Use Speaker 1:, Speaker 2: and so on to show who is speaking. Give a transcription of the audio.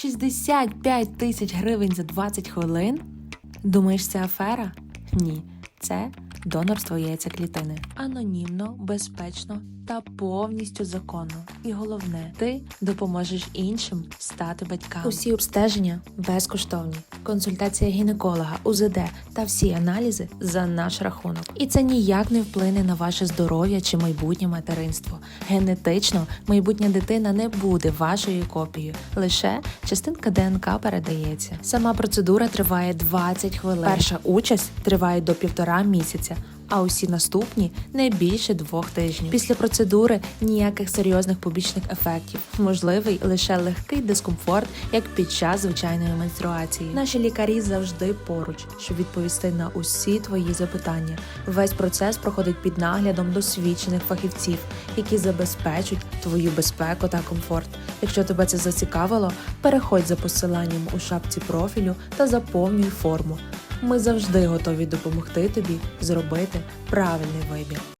Speaker 1: 65 тисяч гривень за 20 хвилин? Думаєш, це афера? Ні, це донорство яйцеклітини. Анонімно, безпечно та повністю законно. І головне, ти допоможеш іншим стати батьками. Усі обстеження безкоштовні. Консультація гінеколога, УЗД та всі аналізи за наш рахунок. І це ніяк не вплине на ваше здоров'я чи майбутнє материнство. Генетично майбутня дитина не буде вашою копією, лише частинка ДНК передається. Сама процедура триває 20 хвилин. Перша участь триває до півтора місяця. А усі наступні не більше двох тижнів. Після процедури ніяких серйозних побічних ефектів. Можливий лише легкий дискомфорт, як під час звичайної менструації. Наші лікарі завжди поруч, щоб відповісти на усі твої запитання. Весь процес проходить під наглядом досвідчених фахівців, які забезпечать твою безпеку та комфорт. Якщо тебе це зацікавило, переходь за посиланням у шапці профілю та заповнюй форму. Ми завжди готові допомогти тобі зробити правильний вибір.